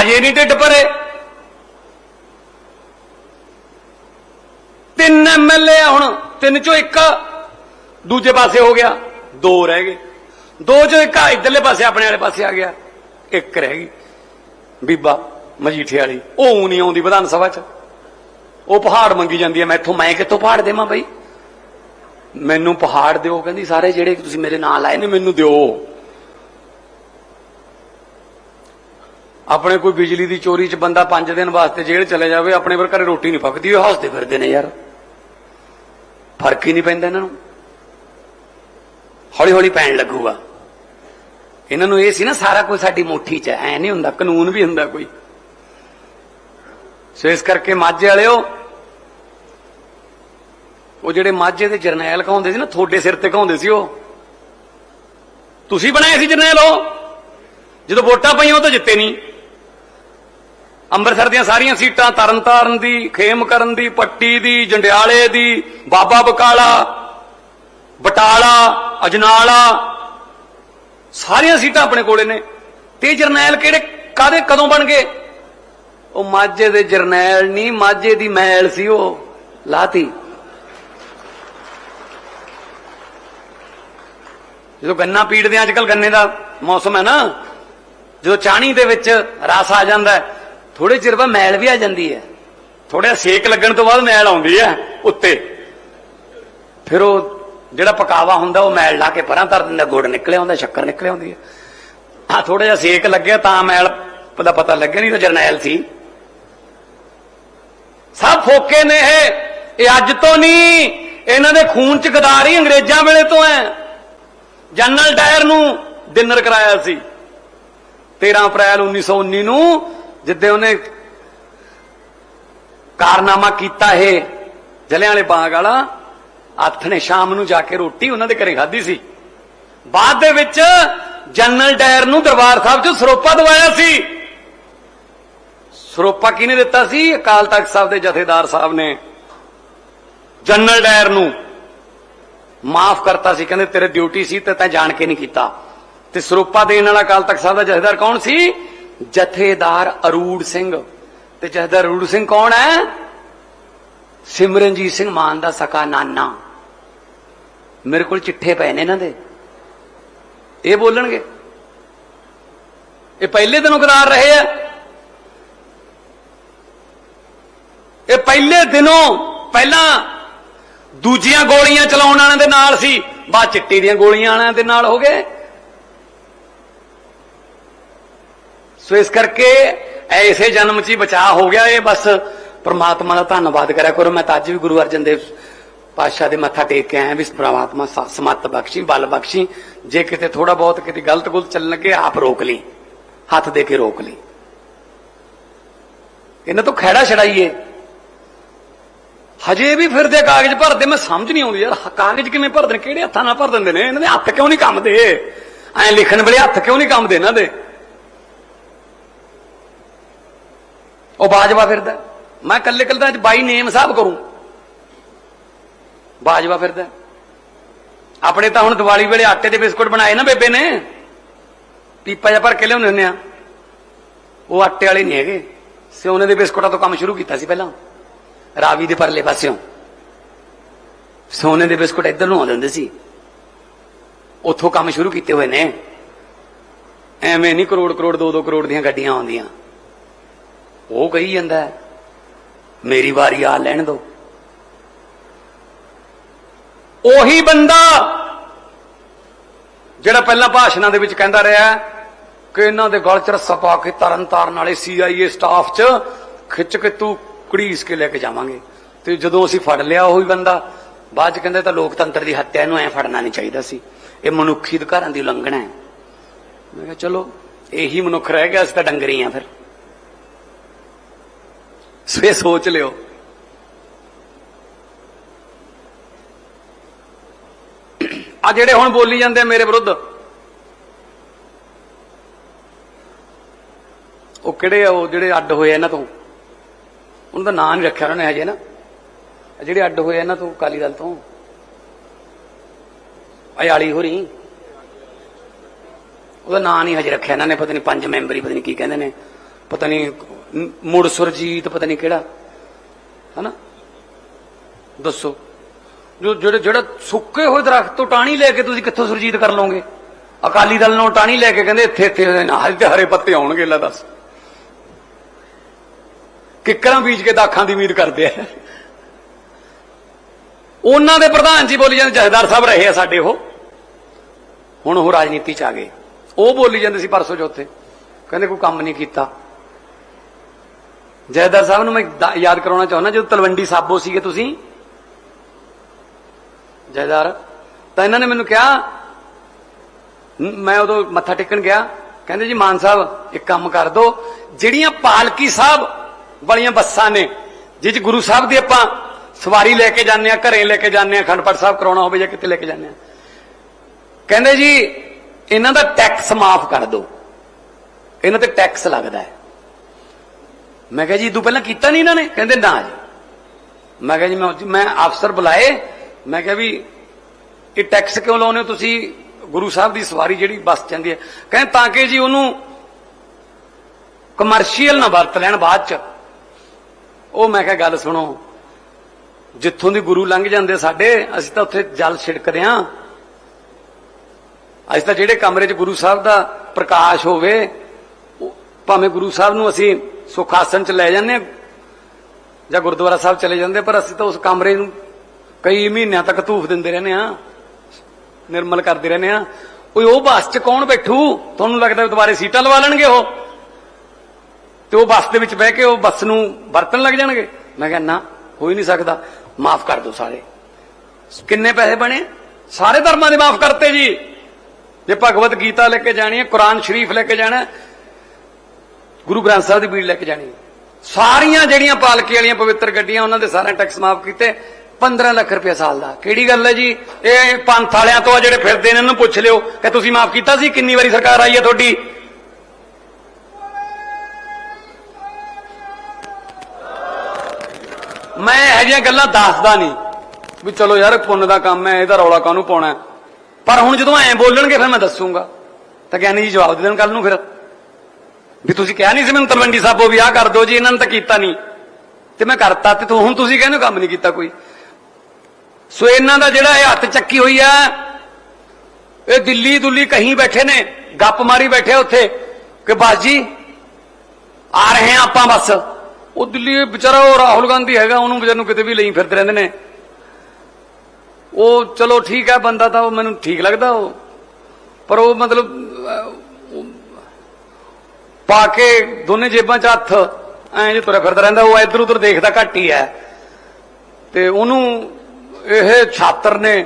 ਹਜੇ ਨਹੀਂ ਢਿੱਡ ਭਰੇ। ਤਿੰਨ ਐਮਐਲਏ ਆ ਹੁਣ। ਤਿੰਨ ਚੋਂ ਇੱਕ ਦੂਜੇ ਪਾਸੇ ਹੋ ਗਿਆ। ਦੋ ਰਹਿ ਗਏ। ਦੋ ਚੋਂ ਇੱਕ ਆ, ਇਧਰਲੇ ਪਾਸੇ, ਆਪਣੇ ਵਾਲੇ ਪਾਸੇ ਆ ਗਿਆ। ਇੱਕ ਰਹਿ ਗਈ। ਬੀਬਾ ਮਜੀਠੇ ਵਾਲੀ, ਉਹ ਨਹੀਂ ਆਉਂਦੀ ਵਿਧਾਨ ਸਭਾ 'ਚ। ਉਹ ਪਹਾੜ ਮੰਗੀ ਜਾਂਦੀ ਹੈ ਮੈਥੋਂ ਮੈਂ ਕਿੱਥੋਂ ਪਹਾੜ ਦੇਵਾਂ ਬਈ? ਮੈਨੂੰ ਪਹਾੜ ਦਿਓ, ਕਹਿੰਦੀ, ਸਾਰੇ ਜਿਹੜੇ ਤੁਸੀਂ ਮੇਰੇ ਨਾਲ ਆਏ ਨੇ, ਮੈਨੂੰ ਦਿਓ। ਆਪਣੇ ਕੋਈ ਬਿਜਲੀ ਦੀ ਚੋਰੀ 'ਚ ਬੰਦਾ 5 ਦਿਨ ਵਾਸਤੇ ਜੇਲ੍ਹ ਚਲੇ ਜਾਵੇ, ਆਪਣੇ ਪਰ ਘਰੇ ਰੋਟੀ ਨਹੀਂ ਪੱਕਦੀ, ਉਹ ਹੱਸਦੇ ਫਿਰਦੇ ਨੇ ਯਾਰ। ਫ਼ਰਕ ਹੀ ਨਹੀਂ ਪੈਂਦਾ ਇਹਨਾਂ ਨੂੰ। ਹੌਲੀ ਹੌਲੀ ਪੈਣ ਲੱਗੂਗਾ। ਇਹਨਾਂ ਨੂੰ ਇਹ ਸੀ ਨਾ, ਸਾਰਾ ਕੁਝ ਸਾਡੀ ਮੁੱਠੀ 'ਚ ਐ ਨਹੀਂ ਹੁੰਦਾ, ਕਾਨੂੰਨ ਵੀ ਹੁੰਦਾ ਕੋਈ। ਸੋ ਇਸ ਕਰਕੇ ਮਾਝੇ ਵਾਲਿਓ, ਉਹ ਜਿਹੜੇ ਮਾਝੇ ਦੇ ਜਰਨੈਲ ਕਹਾਉਂਦੇ ਸੀ ਨਾ, ਤੁਹਾਡੇ ਸਿਰ ਤੇ ਕਹਾਉਂਦੇ ਸੀ ਉਹ। ਤੁਸੀਂ ਬਣਾਏ ਸੀ ਜਰਨੈਲ ਉਹ। ਜਦੋਂ ਵੋਟਾਂ ਪਈਆਂ, ਉਹ ਤਾਂ ਜਿੱਤੇ ਨਹੀਂ। ਅੰਮ੍ਰਿਤਸਰ ਦੀਆਂ ਸਾਰੀਆਂ ਸੀਟਾਂ ਤਰਨਤਾਰਨ ਦੀ ਖੇਮ ਕਰਨ ਦੀ ਪੱਟੀ ਦੀ ਜੰਡਿਆਲੇ ਦੀ ਬਾਬਾ ਬਕਾਲਾ ਬਟਾਲਾ ਅਜਨਾਲਾ ਸਾਰੀਆਂ ਸੀਟਾਂ ਆਪਣੇ ਕੋਲੇ ਨੇ। ਤੇ ਜਰਨੈਲ ਕਿਹੜੇ ਕਾਦੇ ਕਦੋਂ ਬਣ ਗਏ? ਉਹ ਮਾਝੇ ਦੇ ਜਰਨੈਲ ਨਹੀਂ ਮਾਝੇ ਦੀ ਮੈਲ ਸੀ ਉਹ ਲਾਤੀ। ਜਦੋਂ ਗੰਨਾ ਪੀੜਦੇ ਅੱਜ ਕੱਲ ਗੰਨੇ ਦਾ ਮੌਸਮ ਹੈ ਨਾ ਜਦੋਂ ਚਾਣੀ ਦੇ ਵਿੱਚ ਰਸ ਆ ਜਾਂਦਾ ਹੈ, ਥੋੜੇ ਚਿਰ ਬਾਅਦ ਮੈਲ ਵੀ ਆ ਜਾਂਦੀ ਹੈ। ਥੋੜਾ ਸੇਕ ਲੱਗਣ ਤੋਂ ਬਾਅਦ ਮੈਲ ਆਉਂਦੀ ਹੈ ਉੱਤੇ। ਫਿਰ ਉਹ ਜਿਹੜਾ ਪਕਾਵਾ ਹੁੰਦਾ, ਉਹ ਮੈਲ ਲਾ ਕੇ ਪਰਾਂ ਧਰ ਦਿੰਦਾ, ਗੁੜ ਨਿਕਲਿਆ ਹੁੰਦਾ ਸ਼ੱਕਰ ਨਿਕਲਿਆ ਹੁੰਦੀ ਹੈ। ਆ ਥੋੜਾ ਜਿਹਾ ਸੇਕ ਲੱਗਿਆ ਤਾਂ ਮੈਲ ਦਾ ਪਤਾ ਲੱਗਿਆ ਨਹੀਂ ਤਾਂ ਜਰਨੈਲ ਸੀ। ਸਭ ਫੋਕੇ ਨੇ ਇਹ ਇਹ ਅੱਜ ਤੋਂ ਨਹੀਂ, ਇਹਨਾਂ ਦੇ ਖੂਨ ਚ ਗਦਾਰੀ ਅੰਗਰੇਜ਼ਾਂ ਵੇਲੇ ਤੋਂ ਹੈ। ਜਨਰਲ ਡਾਇਰ ਨੂੰ ਡਿਨਰ ਕਰਾਇਆ ਸੀ। 13 ਅਪ੍ਰੈਲ 1919 ਨੂੰ ਜਿੱਦੇ ਉਹਨੇ ਕਾਰਨਾਮਾ ਕੀਤਾ ਇਹ ਜਲਿਆਂ ਵਾਲੇ ਬਾਗ ਵਾਲਾ ਹੱਥ ਨੇ ਸ਼ਾਮ ਨੂੰ ਜਾ ਕੇ ਰੋਟੀ ਉਹਨਾਂ ਦੇ ਘਰੇ ਖਾਧੀ ਸੀ। ਬਾਅਦ ਦੇ ਵਿੱਚ ਜਨਰਲ ਡਾਇਰ ਨੂੰ ਦਰਬਾਰ ਸਾਹਿਬ 'ਚ ਸਰੋਪਾ ਦਵਾਇਆ ਸੀ। ਸਰੋਪਾ ਕਿਹਨੇ ਦਿੱਤਾ ਸੀ? ਅਕਾਲ ਤਖਤ ਸਾਹਿਬ ਦੇ ਜਥੇਦਾਰ ਸਾਹਿਬ ਨੇ। ਜਨਰਲ ਡਾਇਰ ਨੂੰ ਮਾਫ ਕਰਤਾ ਸੀ, ਕਹਿੰਦੇ ਤੇਰੇ ਡਿਊਟੀ ਸੀ ਤੇ ਤੈਂ ਜਾਣ ਕੇ ਨਹੀਂ ਕੀਤਾ। ਤੇ ਸਰੋਪਾ ਦੇਣ ਵਾਲਾ ਅਕਾਲ ਤਖਤ ਸਾਹਿਬ ਦਾ ਜਥੇਦਾਰ ਕੌਣ ਸੀ? ਜਥੇਦਾਰ ਅਰੂੜ ਸਿੰਘ। ਤੇ ਜਥੇਦਾਰ ਅਰੂੜ ਸਿੰਘ ਕੌਣ ਹੈ? ਸਿਮਰਨਜੀਤ ਸਿੰਘ ਮਾਨ ਦਾ ਸਕਾ ਨਾਨਾ। ਮੇਰੇ ਕੋਲ ਚਿੱਠੇ ਪਏ ਨੇ ਇਹਨਾਂ ਦੇ। ਇਹ ਬੋਲਣਗੇ। ਇਹ ਪਹਿਲੇ ਦਿਨੋਂ ਕਰਾਰ ਰਹੇ ਆ। ਇਹ ਪਹਿਲੇ ਦਿਨੋਂ ਪਹਿਲਾਂ ਦੂਜੀਆਂ ਗੋਲੀਆਂ ਚਲਾਉਣ ਵਾਲਿਆਂ ਦੇ ਨਾਲ ਸੀ, ਬਾਅਦ ਚਿੱਟੀ ਦੀਆਂ ਗੋਲੀਆਂ ਵਾਲਿਆਂ ਦੇ ਨਾਲ ਹੋ ਗਏ। ਸੋ ਇਸ ਕਰਕੇ ਐਸੇ ਜਨਮ 'ਚ ਹੀ ਬਚਾਅ ਹੋ ਗਿਆ ਇਹ ਬਸ। ਪ੍ਰਮਾਤਮਾ ਦਾ ਧੰਨਵਾਦ ਕਰਿਆ ਕਰੋ। ਮੈਂ ਤਾਂ ਅੱਜ ਵੀ ਗੁਰੂ ਅਰਜਨ ਦੇਵ ਪਾਤਸ਼ਾਹ ਦੇ ਮੱਥਾ ਟੇਕ ਕੇ ਆਇਆ ਵੀ ਪ੍ਰਮਾਤਮਾ ਸ- ਸਮੱਤ ਬਖਸ਼ੀ, ਬਲ ਬਖਸ਼ੀ। ਜੇ ਕਿਤੇ ਥੋੜਾ ਬਹੁਤ ਕਿਤੇ ਗਲਤ ਗੁਲਤ ਚੱਲਣ ਲੱਗੇ, ਆਪ ਰੋਕ ਲਈ। ਹੱਥ ਦੇ ਕੇ ਰੋਕ ਲਈ। ਇਹਨਾਂ ਤੋਂ ਖਹਿੜਾ ਛੜਾਈਏ ਹਜੇ ਵੀ ਫਿਰਦੇ ਕਾਗਜ਼ ਭਰਦੇ, ਮੈਂ ਸਮਝ ਨਹੀਂ ਆਉਂਦੀ ਯਾਰ ਕਾਗਜ਼ ਕਿਵੇਂ ਭਰਦੇ ਨੇ, ਕਿਹੜੇ ਹੱਥਾਂ ਨਾਲ ਭਰ ਦਿੰਦੇ ਨੇ? ਇਹਨਾਂ ਦੇ ਹੱਥ ਕਿਉਂ ਨਹੀਂ ਕੰਮਦੇ ਐ ਲਿਖਣ ਵੇਲੇ ਹੱਥ ਕਿਉਂ ਨਹੀਂ ਕੰਮਦੇ ਇਹਨਾਂ ਦੇ? ਉਹ ਬਾਜਵਾ ਫਿਰਦਾ। ਮੈਂ ਕੱਲੇ ਕੱਲੇ ਅੱਜ ਬਾਈ ਨੇਮ ਸਾਹਿਬ ਕਰੂੰ। ਬਾਜਵਾ ਫਿਰਦਾ। ਆਪਣੇ ਤਾਂ ਹੁਣ ਦੀਵਾਲੀ ਵੇਲੇ ਆਟੇ ਦੇ ਬਿਸਕੁਟ ਬਣਾਏ ਨਾ ਬੇਬੇ ਨੇ। ਪੀਪਾ ਜਿਹਾ ਭਰ ਕੇ ਲਿਆਉਂਦੇ ਹੁੰਦੇ ਆ। ਉਹ ਆਟੇ ਵਾਲੇ ਨਹੀਂ ਹੈਗੇ। ਸਿਉਨੇ ਦੇ ਬਿਸਕੁਟਾਂ ਤੋਂ ਕੰਮ ਸ਼ੁਰੂ ਕੀਤਾ ਸੀ ਪਹਿਲਾਂ। ਰਾਵੀ ਦੇ ਪਰਲੇ ਪਾਸਿਓਂ। ਸੋਨੇ ਦੇ ਬਿਸਕੁਟ ਇੱਧਰ ਨੂੰ ਆਉਂਦੇ ਹੁੰਦੇ ਸੀ। ਉੱਥੋਂ ਕੰਮ ਸ਼ੁਰੂ ਕੀਤੇ ਹੋਏ ਨੇ। ਐਵੇਂ ਨਹੀਂ ਕਰੋੜ ਕਰੋੜ 2-2 ਕਰੋੜ ਦੀਆਂ ਗੱਡੀਆਂ ਆਉਂਦੀਆਂ। ਉਹ ਕਹੀ ਜਾਂਦਾ ਮੇਰੀ ਵਾਰੀ ਆ ਲੈਣ ਦੋ। ਉਹੀ ਬੰਦਾ ਜਿਹੜਾ ਪਹਿਲਾਂ ਭਾਸ਼ਣਾਂ ਦੇ ਵਿੱਚ ਕਹਿੰਦਾ ਰਿਹਾ ਕਿ ਇਹਨਾਂ ਦੇ ਗਲ ਚ ਰੱਸਾ ਪਾ ਕੇ ਤਰਨ ਤਾਰਨ ਵਾਲੇ ਸੀਆਈਏ ਸਟਾਫ ਚ ਖਿੱਚ ਕੇ ਤੂੰ ਕੁੜੀਸ ਕੇ ਲੈ ਕੇ ਜਾਵਾਂਗੇ। ਤੇ ਜਦੋਂ ਅਸੀਂ ਫੜ ਲਿਆ ਉਹੀ ਬੰਦਾ, ਬਾਅਦ ਚ ਕਹਿੰਦੇ ਤਾਂ ਲੋਕਤੰਤਰ ਦੀ ਹੱਤਿਆ ਨੂੰ ਐ ਫੜਨਾ ਨਹੀਂ ਚਾਹੀਦਾ ਸੀ। ਇਹ ਮਨੁੱਖੀ ਅਧਿਕਾਰਾਂ ਦੀ ਉਲੰਘਣਾ ਹੈ। ਮੈਂ ਕਿਹਾ ਚਲੋ, ਇਹੀ ਮਨੁੱਖ ਰਹਿ ਗਿਆ, ਅਸੀਂ ਤਾਂ ਡੰਗਰੀ ਆ ਫਿਰ। ਸਵੇ ਸੋਚ ਲਿਓ। ਆ ਜਿਹੜੇ ਹੁਣ ਬੋਲੀ ਜਾਂਦੇ ਮੇਰੇ ਵਿਰੁੱਧ, ਉਹ ਕਿਹੜੇ ਆ ਉਹ ਜਿਹੜੇ ਅੱਡ ਹੋਏ ਆ ਇਹਨਾਂ ਤੋਂ? ਉਹਨਾਂ ਦਾ ਨਾਂ ਨਹੀਂ ਰੱਖਿਆ ਉਹਨਾਂ ਨੇ ਹਜੇ ਨਾ। ਜਿਹੜੇ ਅੱਡ ਹੋਏ ਇਹਨਾਂ ਤੋਂ, ਅਕਾਲੀ ਦਲ ਤੋਂ। ਅਯਾਲੀ ਹੋਰੀ। ਉਹਦਾ ਨਾਂ ਨਹੀਂ ਹਜੇ ਰੱਖਿਆ ਇਹਨਾਂ ਨੇ, ਪਤਾ ਨਹੀਂ ਪੰਜ ਮੈਂਬਰੀ, ਪਤਾ ਨਹੀਂ ਕੀ ਕਹਿੰਦੇ ਨੇ। ਪਤਾ ਨਹੀਂ, ਮੁੜ ਸੁਰਜੀਤ ਪਤਾ ਨਹੀਂ ਕਿਹੜਾ। ਹਨਾ? ਦੱਸੋ। ਜੋ ਜਿਹੜੇ ਜਿਹੜਾ ਸੁੱਕੇ ਹੋਏ ਦਰਖਤ ਤੋਂ ਟਾਣੀ ਲੈ ਕੇ ਤੁਸੀਂ ਕਿੱਥੋਂ ਸੁਰਜੀਤ ਕਰ ਲਓਗੇ? ਅਕਾਲੀ ਦਲ ਨੂੰ ਟਾਣੀ ਲੈ ਕੇ ਕਹਿੰਦੇ ਇੱਥੇ ਇੱਥੇ ਨਾਲ ਤੇ ਹਰੇ ਪੱਤੇ ਆਉਣਗੇ, ਲੈ ਦੱਸ। ਕਿੱਕਰਾਂ ਬੀਜ ਕੇ ਦਾਖਾਂ ਦੀ ਉਮੀਦ ਕਰਦੇ ਆ। ਉਹਨਾਂ ਦੇ ਪ੍ਰਧਾਨ ਜੀ ਬੋਲੀ ਜਾਂਦੇ ਜਥੇਦਾਰ ਸਾਹਿਬ ਰਹੇ ਆ ਸਾਡੇ ਉਹ। ਹੁਣ ਉਹ ਰਾਜਨੀਤੀ ਚ ਆ ਗਏ। ਉਹ ਬੋਲੀ ਜਾਂਦੇ ਸੀ ਪਰਸੋਂ ਚੌਥੇ। ਕਹਿੰਦੇ ਕੋਈ ਕੰਮ ਨਹੀਂ ਕੀਤਾ। ਜਥੇਦਾਰ ਸਾਹਿਬ ਨੂੰ ਮੈਂ ਦਾ- ਯਾਦ ਕਰਾਉਣਾ ਚਾਹੁੰਦਾ, ਜਦੋਂ ਤਲਵੰਡੀ ਸਾਬੋ ਸੀਗੇ ਤੁਸੀਂ। ਜੈਦਾਰ, ਤਾਂ ਇਹਨਾਂ ਨੇ ਮੈਨੂੰ ਕਿਹਾ ਮੈਂ ਉਦੋਂ ਮੱਥਾ ਟੇਕਣ ਗਿਆ। ਕਹਿੰਦੇ, ਜੀ ਮਾਨ ਸਾਹਿਬ, ਇੱਕ ਕੰਮ ਕਰ ਦਿਓ ਜਿਹੜੀਆਂ ਪਾਲਕੀ ਸਾਹਿਬ ਵਾਲੀਆਂ ਬੱਸਾਂ ਨੇ, ਜਿਹ ਗੁਰੂ ਸਾਹਿਬ ਦੀ ਆਪਾਂ ਸਵਾਰੀ ਲੈ ਕੇ ਜਾਂਦੇ ਆ ਘਰੇ ਲੈ ਕੇ ਜਾਂਦੇ ਆ ਖੰਡ ਪਾਠ ਸਾਹਿਬ ਕਰਾਉਣਾ ਹੋਵੇ ਜਾਂ ਕਿਤੇ ਲੈ ਕੇ ਜਾਂਦੇ ਆ ਕਹਿੰਦੇ ਜੀ, ਇਹਨਾਂ ਦਾ ਟੈਕਸ ਮਾਫ ਕਰ ਦਿਓ ਇਹਨਾਂ ਤੇ ਟੈਕਸ ਲੱਗਦਾ ਹੈ। ਮੈਂ ਕਿਹਾ ਜੀ ਇਦੋਂ ਪਹਿਲਾਂ ਕੀਤਾ ਨਹੀਂ ਇਹਨਾਂ ਨੇ? ਕਹਿੰਦੇ ਨਾ ਜੀ। ਮੈਂ ਕਿਹਾ ਜੀ, ਮੈਂ ਮੈਂ ਅਫਸਰ ਬੁਲਾਏ। ਮੈਂ ਕਿਹਾ ਵੀ, ਇਹ ਟੈਕਸ ਕਿਉਂ ਲਾਉਨੇ ਹੋ ਤੁਸੀਂ? ਗੁਰੂ ਸਾਹਿਬ ਦੀ ਸਵਾਰੀ ਜਿਹੜੀ ਬੱਸ ਜਾਂਦੀ ਹੈ। ਕਹਿੰਦੇ ਤਾਂ ਕਿ ਜੀ ਉਹਨੂੰ ਕਮਰਸ਼ੀਅਲ ਨਾ ਵਰਤ ਲੈਣ ਬਾਅਦ ਚ। ਉਹ ਮੈਂ ਕਿਹਾ, ਗੱਲ ਸੁਣੋ। ਜਿੱਥੋਂ ਦੀ ਗੁਰੂ ਲੰਘ ਜਾਂਦੇ ਸਾਡੇ, ਅਸੀਂ ਤਾਂ ਉੱਥੇ ਜਲ ਛਿੜਕਦੇ ਆਂ ਅਸੀਂ ਤਾਂ ਜਿਹੜੇ ਕਮਰੇ 'ਚ ਗੁਰੂ ਸਾਹਿਬ ਦਾ ਪ੍ਰਕਾਸ਼ ਹੋਵੇ ਭਾਵੇਂ ਗੁਰੂ ਸਾਹਿਬ ਨੂੰ ਅਸੀਂ ਸੁਖ ਆਸਣ 'ਚ ਲੈ ਜਾਂਦੇ ਜਾਂ ਗੁਰਦੁਆਰਾ ਸਾਹਿਬ ਚਲੇ ਜਾਂਦੇ ਪਰ ਅਸੀਂ ਤਾਂ ਉਸ ਕਮਰੇ ਨੂੰ ਕਈ ਮਹੀਨਿਆਂ ਤੱਕ ਧੂਫ ਦਿੰਦੇ ਰਹਿੰਦੇ ਆ ਨਿਰਮਲ ਕਰਦੇ ਰਹਿੰਦੇ ਆ ਓਏ, ਉਹ ਬੱਸ 'ਚ ਕੌਣ ਬੈਠੂ? ਤੁਹਾਨੂੰ ਲੱਗਦਾ ਦੁਬਾਰੇ ਸੀਟਾਂ ਲਵਾ ਲੈਣਗੇ ਉਹ? ਤੇ ਉਹ ਬੱਸ ਦੇ ਵਿੱਚ ਬਹਿ ਕੇ ਉਹ ਬੱਸ ਨੂੰ ਵਰਤਣ ਲੱਗ ਜਾਣਗੇ? ਮੈਂ ਕਿਹਾ, ਨਾ, ਹੋ ਹੀ ਨਹੀਂ ਸਕਦਾ। ਮਾਫ ਕਰ ਦਿਓ ਸਾਰੇ। ਕਿੰਨੇ ਪੈਸੇ ਬਣੇ? ਸਾਰੇ ਧਰਮਾਂ ਦੇ ਮਾਫ ਕਰਤੇ ਜੀ। ਜੇ ਭਗਵਤ ਗੀਤਾ ਲੈ ਕੇ ਜਾਣੀ ਹੈ, ਕੁਰਾਨ ਸ਼ਰੀਫ ਲੈ ਕੇ ਜਾਣਾ ਗੁਰੂ ਗ੍ਰੰਥ ਸਾਹਿਬ ਦੀ ਬੀੜ ਲੈ ਕੇ ਜਾਣੀ ਸਾਰੀਆਂ ਜਿਹੜੀਆਂ ਪਾਲਕੀ ਵਾਲੀਆਂ ਪਵਿੱਤਰ ਗੱਡੀਆਂ, ਉਹਨਾਂ ਦੇ ਸਾਰੇ ਟੈਕਸ ਮਾਫ ਕੀਤੇ। 15 ਲੱਖ ਰੁਪਏ ਸਾਲ ਦਾ। ਕਿਹੜੀ ਗੱਲ ਹੈ ਜੀ? ਇਹ ਪੰਥ ਵਾਲਿਆਂ ਤੋਂ ਆ ਜਿਹੜੇ ਫਿਰਦੇ ਨੇ, ਇਹਨਾਂ ਨੂੰ ਪੁੱਛ ਲਿਓ ਕਿ ਤੁਸੀਂ ਮਾਫ ਕੀਤਾ ਸੀ? ਕਿੰਨੀ ਵਾਰੀ ਸਰਕਾਰ ਆਈ ਹੈ ਤੁਹਾਡੀ? ਮੈਂ ਇਹ ਜਿਹੀਆਂ ਗੱਲਾਂ ਦੱਸਦਾ ਨਹੀਂ ਵੀ ਚਲੋ ਯਾਰ, ਪੁੰਨ ਦਾ ਕੰਮ ਹੈ, ਇਹਦਾ ਰੌਲਾ ਕਾਹਨੂੰ ਪਾਉਣਾ ਪਰ ਹੁਣ ਜਦੋਂ ਐਂ ਬੋਲਣਗੇ, ਫਿਰ ਮੈਂ ਦੱਸੂਗਾ। ਤਾਂ ਗਿਆਨੀ ਜੀ ਜਵਾਬ ਦੇ ਦੇਣ ਕੱਲ ਨੂੰ ਫਿਰ। ਵੀ ਤੁਸੀਂ ਕਿਹਾ ਨਹੀਂ ਸੀ ਮੈਨੂੰ ਤਲਵੰਡੀ ਸਾਹਿਬੋ ਵੀ ਆਹ ਕਰ ਦਿਓ ਜੀ, ਇਹਨਾਂ ਨੇ ਤਾਂ ਕੀਤਾ ਨਹੀਂ। ਤੇ ਮੈਂ ਕਰਤਾ ਤੇ ਹੁਣ ਤੁਸੀਂ ਕਹਿੰਦੇ ਹੋ ਕੰਮ ਨਹੀਂ ਕੀਤਾ ਕੋਈ। ਸੋ ਇਹਨਾਂ ਦਾ ਜਿਹੜਾ ਇਹ ਹੱਥ ਚੱਕੀ ਹੋਈ ਆ, ਇਹ ਦਿੱਲੀ ਦੁੱਲੀ ਕਹੀਂ ਬੈਠੇ ਨੇ, ਗੱਪ ਮਾਰੀ ਬੈਠੇ ਉੱਥੇ, ਕਿ ਬਾਜੀ ਆ ਰਹੇ ਆ ਆਪਾਂ ਬਸ। ਉਹ ਦਿੱਲੀ ਵਿਚਾਰਾ ਉਹ ਰਾਹੁਲ ਗਾਂਧੀ ਹੈਗਾ, ਉਹਨੂੰ ਵਿਚਾਰ ਨੂੰ ਕਿਤੇ ਵੀ ਲਈ ਫਿਰਦੇ ਰਹਿੰਦੇ ਨੇ। ਉਹ ਚਲੋ ਠੀਕ ਹੈ, ਬੰਦਾ ਤਾਂ ਉਹ ਮੈਨੂੰ ਠੀਕ ਲੱਗਦਾ ਉਹ। ਪਰ ਉਹ ਮਤਲਬ ਪਾ ਕੇ ਦੋਨੇ ਜੇਬਾਂ 'ਚ ਹੱਥ, ਐਂ ਜੀ ਤੁਰਿਆ ਫਿਰਦਾ ਰਹਿੰਦਾ, ਉਹ ਇੱਧਰ ਉੱਧਰ ਦੇਖਦਾ ਘੱਟ ਹੀ ਹੈ। ਤੇ ਉਹਨੂੰ ਇਹ ਛਾਤਰ ਨੇ,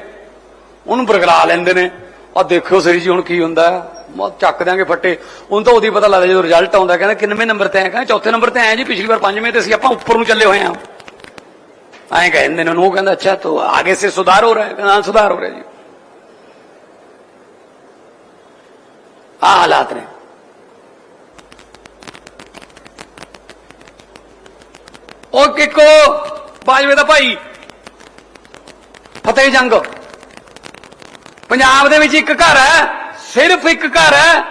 ਉਹਨੂੰ ਬਰਗਲਾ ਲੈਂਦੇ ਨੇ। ਆ ਦੇਖਿਓ ਸ੍ਰੀ ਜੀ, ਹੁਣ ਕੀ ਹੁੰਦਾ। ਮਾ ਚੱਕ ਦਿਆਂਗੇ ਫੱਟੇ। ਉਹਨੂੰ ਤਾਂ ਉਹਦੀ ਪਤਾ ਲੱਗਦਾ ਜਦੋਂ ਰਿਜ਼ਲਟ ਆਉਂਦਾ, ਕਹਿੰਦਾ ਕਿੰਨਵੇਂ ਨੰਬਰ ਤੇ ਆਇਆ ਕਹਿੰਦਾ ਚੌਥੇ ਨੰਬਰ ਤੇ ਆਇਆ ਜੀ, ਪਿਛਲੀ ਵਾਰ ਪੰਜਵੇਂ ਤੇ ਸੀ ਆਪਾਂ ਉੱਪਰ ਨੂੰ ਚੱਲੇ ਹੋਏ ਆਂ। ਐਂ ਕਹਿੰਦੇ ਨੇ ਉਹ ਕਹਿੰਦਾ, ਅੱਛਾ, ਤੋ ਆਗੇ ਸੇ ਸੁਧਾਰ ਹੋ ਰਿਹਾ ਹੈ। ਕਹਿੰਦਾ ਸੁਧਾਰ ਹੋ ਰਿਹਾ ਜੀ। ਆ ਹਾਲਾਤ ਨੇ। ਉਹ ਕਿਕੋ, ਬਾਜਵੇ ਦਾ ਭਾਈ। ਫਤਿਹ ਜੰਗ। ਪੰਜਾਬ ਦੇ ਵਿੱਚ ਇੱਕ ਘਰ ਹੈ, ਸਿਰਫ ਇੱਕ ਘਰ ਹੈ।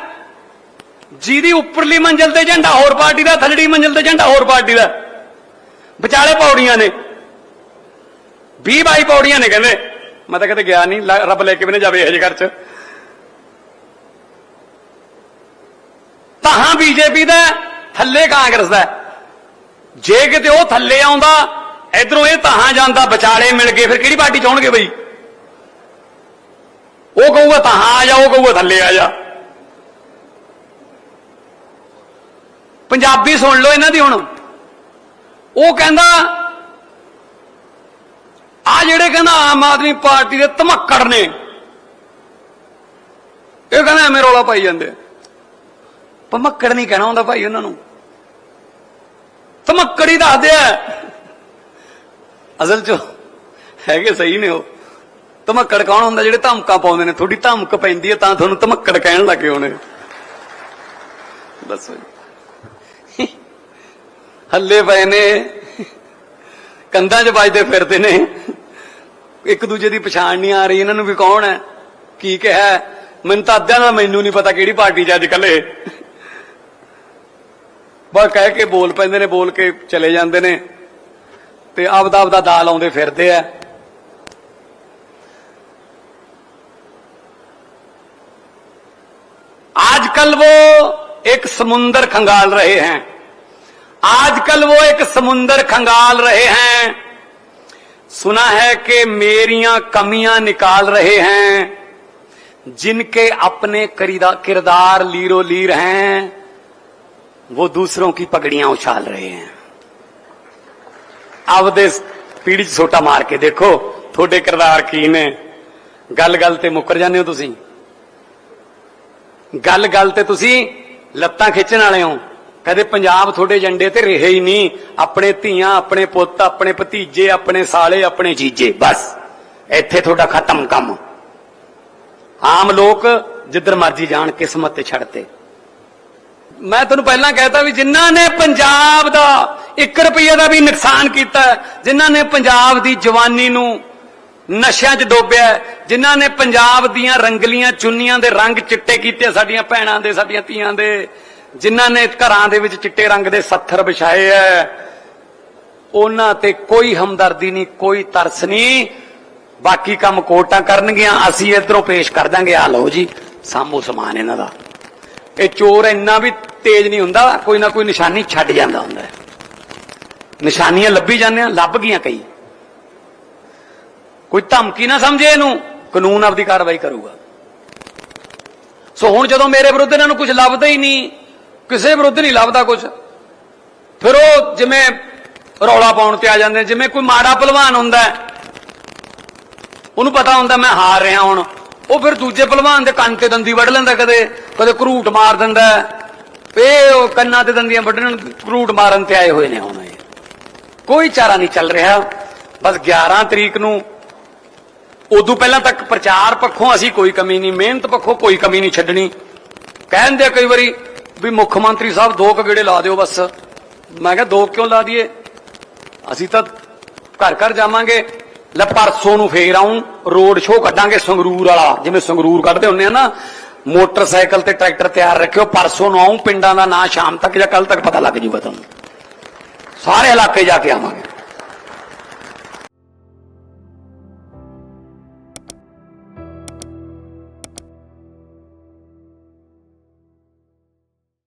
ਜਿਹਦੀ ਉੱਪਰਲੀ ਮੰਜ਼ਲ ਤੇ ਝੰਡਾ, ਹੋਰ ਪਾਰਟੀ ਦਾ, ਥੱਲੜੀ ਮੰਜ਼ਲ ਤੇ ਝੰਡਾ, ਹੋਰ ਪਾਰਟੀ ਦਾ। ਵਿਚਾਲੇ ਪੌੜੀਆਂ ਨੇ। 20 ਬਾਈ ਪੌੜੀਆਂ ਨੇ ਕਹਿੰਦੇ। ਮੈਂ ਤਾਂ ਕਦੇ ਗਿਆ ਨਹੀਂ ਰੱਬ ਲੈ ਕੇ ਵੀ ਨਾ ਜਾਵੇ ਇਹ ਜਿਹੇ ਘਰ ਚ। ਤਾਹਾਂ ਬੀਜੇਪੀ ਦਾ, ਥੱਲੇ ਕਾਂਗਰਸ ਦਾ। ਜੇ ਕਿਤੇ ਉਹ ਥੱਲੇ ਆਉਂਦਾ, ਇਧਰੋਂ ਇਹ ਤਾਹਾਂ ਜਾਂਦਾ, ਵਿਚਾਲੇ ਮਿਲ ਗਏ, ਫਿਰ ਕਿਹੜੀ ਪਾਰਟੀ ਚਾਹਣਗੇ ਬਈ? ਉਹ ਕਹੂਗਾ ਤਾਹਾਂ ਆ ਜਾ, ਉਹ ਕਹੂਗਾ ਥੱਲੇ ਆ ਜਾ। ਪੰਜਾਬੀ ਸੁਣ ਲਓ ਇਹਨਾਂ ਦੀ ਹੁਣ। ਉਹ ਕਹਿੰਦਾ, ਆ ਜਿਹੜੇ ਕਹਿੰਦਾ ਆਮ ਆਦਮੀ ਪਾਰਟੀ ਦੇ ਧਮੱਕੜ ਨੇ, ਇਹ ਕਹਿੰਦਾ ਐਵੇਂ ਰੌਲਾ ਪਾਈ ਜਾਂਦੇ ਧਮੱਕੜ ਨਹੀਂ ਕਹਿਣਾ ਹੁੰਦਾ ਭਾਈ ਉਹਨਾਂ ਨੂੰ। ਧਮੱਕੜ ਹੀ ਦੱਸਦੇ ਆ ਅਸਲ ਚ ਹੈਗੇ ਸਹੀ ਨੇ ਉਹ। ਧਮੱਕੜ ਕੌਣ ਹੁੰਦਾ ਜਿਹੜੇ ਧਮਕਾਂ ਪਾਉਂਦੇ ਨੇ? ਥੋੜੀ ਧਮਕ ਪੈਂਦੀ ਹੈ ਤਾਂ ਤੁਹਾਨੂੰ ਧਮੱਕੜ ਕਹਿਣ ਲੱਗੇ ਹੋਣੇ। ਦੱਸੋ ਹੱਲੇ ਪਏ ਨੇ। ਕੰਧਾਂ 'ਚ ਵੱਜਦੇ ਫਿਰਦੇ ਨੇ। ਇੱਕ ਦੂਜੇ ਦੀ ਪਛਾਣ ਨਹੀਂ ਆ ਰਹੀ। ਇਹਨਾਂ ਨੂੰ ਵੀ ਕੌਣ ਹੈ? ਕੀ ਕਿਹਾ ਮੈਨੂੰ ਤਾਂ ਅੱਧਿਆਂ ਦਾ ਮੈਨੂੰ ਨਹੀਂ ਪਤਾ ਕਿਹੜੀ ਪਾਰਟੀ 'ਚ ਅੱਜ ਕੱਲੇ ਬਸ ਕਹਿ ਕੇ ਬੋਲ ਪੈਂਦੇ ਨੇ ਬੋਲ ਕੇ ਚਲੇ ਜਾਂਦੇ ਨੇ ਤੇ ਆਪਦਾ ਆਪਦਾ ਦਾ ਲਾਉਂਦੇ ਫਿਰਦੇ ਆ आजकल वो एक समुंदर खंगाल रहे हैं आजकल वो एक समुंदर खंगाल रहे हैं सुना है कि मेरियां कमियां निकाल रहे हैं जिनके अपने करीदा- किरदार लीरो लीर हैं वो दूसरों की पगड़ियां उछाल रहे हैं ਆਪਦੇ ਪੀੜੀ 'ਚ ਛੋਟਾ ਮਾਰ ਕੇ ਦੇਖੋ ਤੁਹਾਡੇ ਕਿਰਦਾਰ ਕੀ ਨੇ ਗੱਲ ਗੱਲ ਤੇ ਮੁੱਕਰ ਜਾਂਦੇ ਹੋ ਤੁਸੀਂ ਗੱਲ ਗੱਲ ਤੇ ਤੁਸੀਂ ਲੱਤਾਂ ਖਿੱਚਣ ਵਾਲੇ ਹੋ ਕਦੇ ਪੰਜਾਬ ਤੁਹਾਡੇ ਏਜੰਡੇ ਤੇ ਰਹੇ ਹੀ ਨਹੀਂ ਆਪਣੇ ਧੀਆਂ ਆਪਣੇ ਪੁੱਤ ਆਪਣੇ ਭਤੀਜੇ ਆਪਣੇ ਸਾਲੇ ਆਪਣੇ ਜੀਜੇ ਬਸ ਇੱਥੇ ਤੁਹਾਡਾ ਖਤਮ ਕੰਮ ਆਮ ਲੋਕ ਜਿੱਧਰ ਮਰਜੀ ਜਾਣ ਕਿਸਮਤ ਤੇ ਛੱਡਤੇ ਮੈਂ ਤੁਹਾਨੂੰ ਪਹਿਲਾਂ ਕਹਿਤਾ ਵੀ ਜਿਨ੍ਹਾਂ ਨੇ ਪੰਜਾਬ ਦਾ 1 ਰੁਪਈਏ ਦਾ ਵੀ ਨੁਕਸਾਨ ਕੀਤਾ ਹੈ, ਜਿਨ੍ਹਾਂ ਨੇ ਪੰਜਾਬ ਦੀ ਜਵਾਨੀ ਨੂੰ ਨਸ਼ਿਆਂ 'ਚ ਡੋਬਿਆ ਹੈ, ਜਿਨ੍ਹਾਂ ਨੇ ਪੰਜਾਬ ਦੀਆਂ ਰੰਗਲੀਆਂ ਚੁੰਨੀਆਂ ਦੇ ਰੰਗ ਚਿੱਟੇ ਕੀਤੇ ਸਾਡੀਆਂ ਭੈਣਾਂ ਦੇ ਸਾਡੀਆਂ ਧੀਆਂ ਦੇ ਜਿਨ੍ਹਾਂ ਨੇ ਘਰਾਂ ਦੇ ਵਿੱਚ ਚਿੱਟੇ ਰੰਗ ਦੇ ਸੱਥਰ ਵਿਛਾਏ ਐ। ਉਹਨਾਂ ਤੇ ਕੋਈ ਹਮਦਰਦੀ ਨਹੀਂ ਕੋਈ ਤਰਸ ਨਹੀਂ। ਬਾਕੀ ਕੰਮ ਕੋਰਟਾਂ ਕਰਨਗੀਆਂ ਅਸੀਂ ਇਧਰੋਂ ਪੇਸ਼ ਕਰ ਦਾਂਗੇ। ਆ ਲਓ ਜੀ ਸਾਮੋ ਸਮਾਨ ਇਹਨਾਂ ਦਾ। ਇਹ ਚੋਰ ਇੰਨਾ ਵੀ ਤੇਜ਼ ਨਹੀਂ ਹੁੰਦਾ, ਕੋਈ ਨਾ ਕੋਈ ਨਿਸ਼ਾਨੀ ਛੱਡ ਜਾਂਦਾ ਹੁੰਦਾ। ਨਿਸ਼ਾਨੀਆਂ ਲੱਭੀ ਜਾਂਦੇ ਆ, ਲੱਭ ਗਈਆਂ ਕਈ। ਕੋਈ ਧਮਕੀ ਨਾ ਸਮਝੇ ਇਹਨੂੰ, ਕਾਨੂੰਨ ਆਪਦੀ ਕਾਰਵਾਈ ਕਰੂਗਾ। ਸੋ ਹੁਣ ਜਦੋਂ ਮੇਰੇ ਵਿਰੁੱਧ ਇਹਨਾਂ ਨੂੰ ਕੁਝ ਲੱਭਦਾ ਹੀ ਨਹੀਂ, ਕਿਸੇ ਵਿਰੁੱਧ ਨਹੀਂ ਲੱਭਦਾ ਕੁਝ ਫਿਰ ਉਹ ਜਿਵੇਂ ਰੌਲਾ ਪਾਉਣ ਤੇ ਆ ਜਾਂਦੇ, ਜਿਵੇਂ ਕੋਈ ਮਾੜਾ ਪਹਿਲਵਾਨ ਹੁੰਦਾ ਉਹਨੂੰ ਪਤਾ ਹੁੰਦਾ ਮੈਂ ਹਾਰ ਰਿਹਾ ਹੁਣ, ਉਹ ਫਿਰ ਦੂਜੇ ਪਹਿਲਵਾਨ ਦੇ ਕੰਨ ਤੇ ਦੰਦੀ ਵੱਢ ਲੈਂਦਾ ਕਦੇ ਕਦੇ ਘਰੂਟ ਮਾਰ ਦਿੰਦਾ ਇਹ ਉਹ ਕੰਨਾਂ ਤੇ ਦੰਦੀਆਂ ਵੱਢਣ ਘਰੂਟ ਮਾਰਨ ਤੇ ਆਏ ਹੋਏ ਨੇ ਹੁਣ ਇਹ। ਕੋਈ ਚਾਰਾ ਨਹੀਂ ਚੱਲ ਰਿਹਾ। ਬਸ 11 ਤਰੀਕ ਨੂੰ, ਉਦੋਂ ਪਹਿਲਾਂ ਤੱਕ ਪ੍ਰਚਾਰ ਪੱਖੋਂ ਅਸੀਂ ਕੋਈ ਕਮੀ ਨਹੀਂ, ਮਿਹਨਤ ਪੱਖੋਂ ਕੋਈ ਕਮੀ ਨਹੀਂ ਛੱਡਣੀ। ਕਹਿੰਦੇ ਆ ਕਈ ਵਾਰੀ ਵੀ ਮੁੱਖ ਮੰਤਰੀ ਸਾਹਿਬ ਦੋ ਕੁ ਗੇੜੇ ਲਾ ਦਿਓ ਬਸ। ਮੈਂ ਕਿਹਾ ਦੋ ਕਿਉਂ ਲਾ ਦਈਏ? ਅਸੀਂ ਤਾਂ ਘਰ ਘਰ ਜਾਵਾਂਗੇ। ਲੈ ਪਰਸੋਂ ਨੂੰ ਫੇਰ ਆਉਂ ਰੋਡ ਸ਼ੋਅ ਕੱਢਾਂਗੇ ਸੰਗਰੂਰ ਵਾਲਾ, ਜਿਵੇਂ ਸੰਗਰੂਰ ਕੱਢਦੇ ਹੁੰਦੇ ਆ ਨਾ। ਮੋਟਰਸਾਈਕਲ ਤੇ ਟਰੈਕਟਰ ਤਿਆਰ ਰੱਖਿਓ, ਪਰਸੋਂ ਨੂੰ ਆਉਂ ਪਿੰਡਾਂ ਦਾ ਨਾਂ ਸ਼ਾਮ ਤੱਕ ਜਾਂ ਕੱਲ ਤੱਕ ਪਤਾ ਲੱਗ ਜੂਗਾ ਤੁਹਾਨੂੰ। ਸਾਰੇ ਇਲਾਕੇ ਜਾ ਕੇ ਆਵਾਂਗੇ।